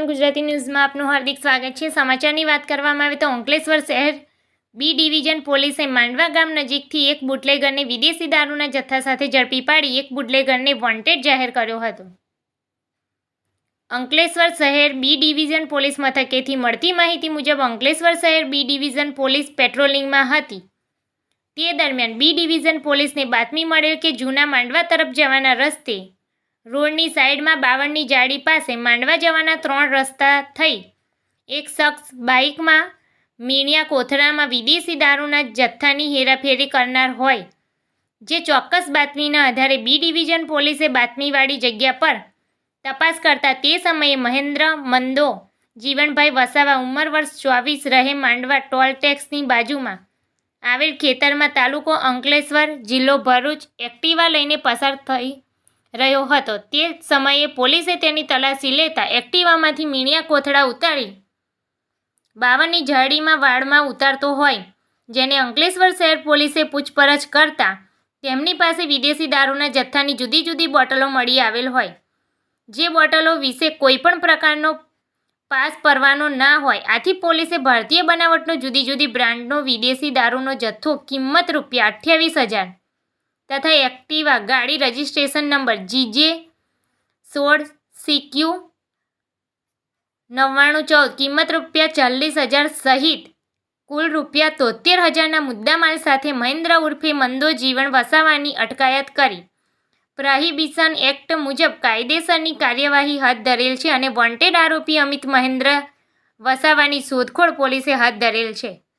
One Gujarati ન્યૂઝમાં આપનું હાર્દિક સ્વાગત છે. સમાચારની વાત કરવામાં આવે તો અંકલેશ્વર શહેર બી ડિવિઝન પોલીસે માંડવા ગામ નજીકથી એક બુટલેગરને વિદેશી દારૂના જથ્થા સાથે ઝડપી પાડી એક બુટલેગરને વોન્ટેડ જાહેર કર્યો હતો. અંકલેશ્વર શહેર બી ડિવિઝન પોલીસ મથકેથી મળતી માહિતી મુજબ અંકલેશ્વર શહેર બી ડિવિઝન પોલીસ પેટ્રોલિંગમાં હતી. તે દરમિયાન બી ડિવિઝન પોલીસને બાતમી મળ્યો કે જૂના માંડવા તરફ જવાના રસ્તે રોડની સાઈડમાં બાવળની જાળી પાસે માંડવા જવાના ત્રણ રસ્તા થઈ. એક શખ્સ બાઇકમાં મીણિયા કોથળામાં વિદેશી દારૂના જથ્થાની હેરાફેરી કરનાર હોય, જે ચોક્કસ બાતમીના આધારે બી ડિવિઝન પોલીસે બાતમીવાળી જગ્યા પર તપાસ કરતા તે સમયે મહેન્દ્ર મંદો, જીવનભાઈ વસાવા ઉંમર વર્ષ ચોવીસ, રહે માંડવા ટોલ ટેક્સની બાજુમાં. આવેલ ખેતરમાં તાલુકો અંકલેશ્વર, જિલ્લો ભરૂચ, એક્ટિવા લઈને પસાર થઈ રહ્યો હતો. તે સમયે પોલીસે તેની તલાશી લેતા એક્ટિવામાંથી મીણિયા કોથળા ઉતારી બાવનની જાળીમાં વાળમાં ઉતારતો હોય, જેને અંકલેશ્વર શહેર પોલીસે પૂછપરછ કરતા તેમની પાસે વિદેશી દારૂના જથ્થાની જુદી જુદી બોટલો મળી આવેલ હોય. જે બોટલો વિશે કોઈપણ પ્રકારનો પાસ પરવાનો ના હોય, આથી પોલીસે ભારતીય બનાવટનો જુદી જુદી બ્રાન્ડનો વિદેશી દારૂનો જથ્થો કિંમત રૂપિયા અઠ્યાવીસ હજાર તથા એક્ટિવા, ગાડી રજિસ્ટ્રેશન નંબર જીજે સોળ સીક્યુ નવ્વાણું ચૌદ. કિંમત રૂપિયા ચાલીસ હજાર સહિત કુલ રૂપિયા તોતેર હજારના મુદ્દામાલ સાથે મહેન્દ્ર ઉર્ફે મંદો જીવન વસાવાની અટકાયત કરી. પ્રોહિબિશન એક્ટ મુજબ કાયદેસરની કાર્યવાહી હાથ ધરેલ છે અને વોન્ટેડ આરોપી અમિત મહેન્દ્ર વસાવાની શોધખોળ પોલીસે હાથ ધરેલ છે.